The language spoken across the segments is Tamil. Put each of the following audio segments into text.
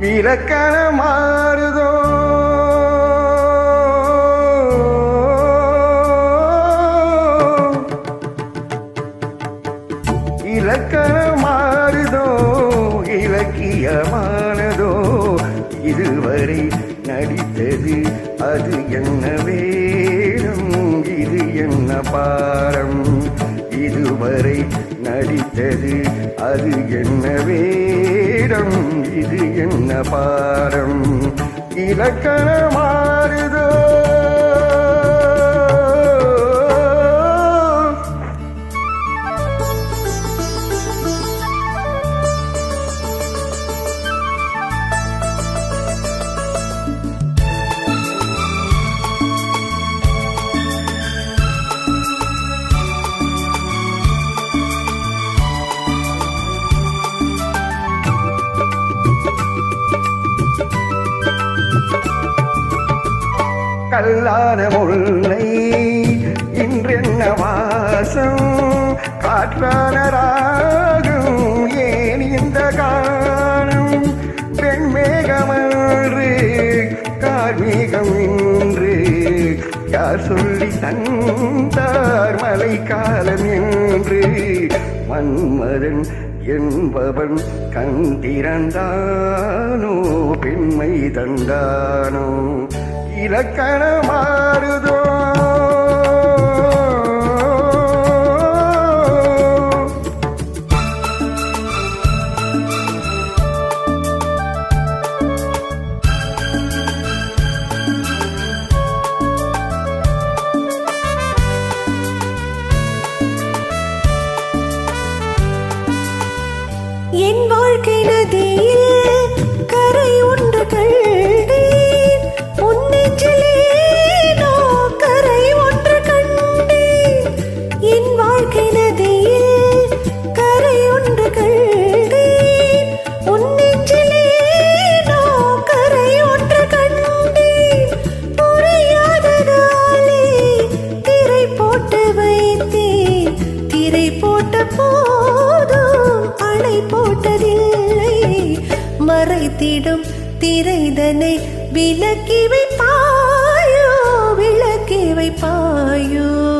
இலக்கண மாறுதோ? இலக்கண மாறுதோ? இலக்கியமானதோ? இதுவரை நடித்தது அது என்ன வேடம் இது என்ன பாரம்? இதுவரை நடித்தது அது என்ன வேடம்? இது என்ன பாரம்? இலக்கணமாறுதோ மாறுதோ கல்லான முல்லை இன்றென்ன வாசம்? காற்றானராகும் ஏன் இந்த காலம்? பெண்மேகமன்று கார்மீகம் இன்று யார் சொல்லி தந்தார் மலை காலம் என்று? மன்மதன் என்பவன் கண்டிரந்தானோ பெண்மை தந்தானோ? இலக்கண மாறுதோ என் வாழ்க்கை நதியில் வைத்தேன் திரை போட்ட போதும் அணை போட்டதில்லை. மறைத்திடும் திரைதனை விலக்கி வைப்பாயோ விளக்கி வைப்பாயோ.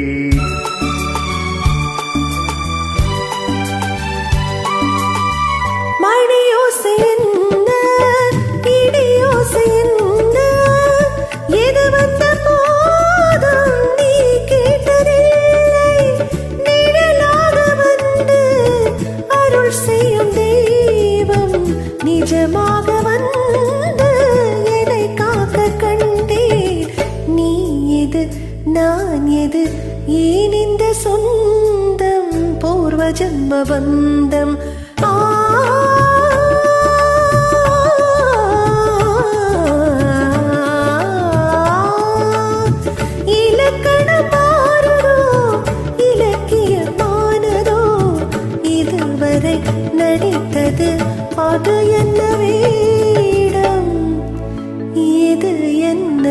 நிஜமாக வந்து என்னை காக்க கண்டேன் நீ எது நான் எது? ஏன் இந்த சொந்தம்? பூர்வ ஜன்ம பந்தம்? வீடம் இது என்ன